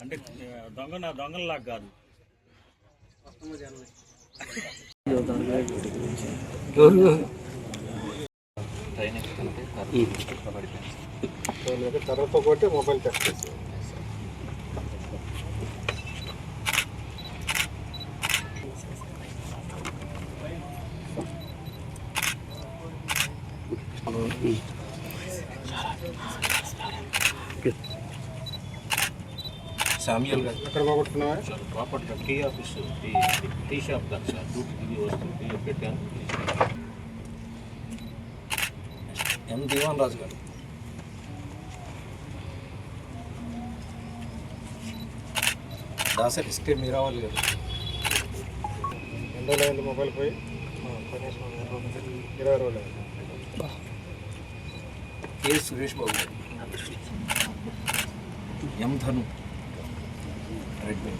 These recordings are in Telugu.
అంటే దొంగ నా దొంగలాగా కాదు. కర్రతో కొట్టి మొబైల్ టెస్ట్ చేసి సామ్యుల్ గారు. ఎక్కడ పోగొట్టుకున్నావా? ప్రాపర్గా tea office tea tea shop దాకా సార్. డ్యూటీ దిగి వస్తూ టీ పెట్టాను. ఎం దివాన్ రాజు గారు. దాసరి ఎస్కే మీరావల్ గారు రోజులు అయింది మొబైల్ పోయి? ఇరవై రోజులు ఏ సురేష్ బాబు? ఎం ధను? రెడ్మీ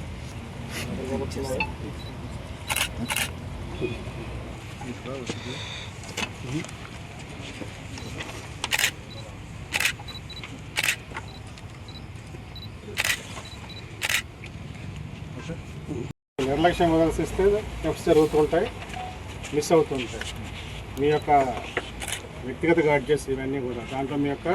నిర్లక్ష్యం వదలసిస్తే టెప్స్ జరుగుతూ ఉంటాయి మిస్ అవుతూ ఉంటాయి మీ యొక్క వ్యక్తిగత గాడ్జెస్ ఇవన్నీ కూడా. దాంట్లో మీ యొక్క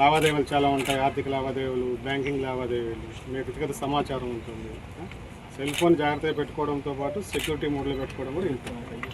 లావాదేవీలు చాలా ఉంటాయి. ఆర్థిక లావాదేవీలు బ్యాంకింగ్ లావాదేవీలు మీ వ్యక్తిగత సమాచారం ఉంటుంది. సెల్ ఫోన్ జాగ్రత్తగా పెట్టుకోవడంతో పాటు సెక్యూరిటీ మోడ్లో పెట్టుకోవడం కూడా ఇంపార్టెంట్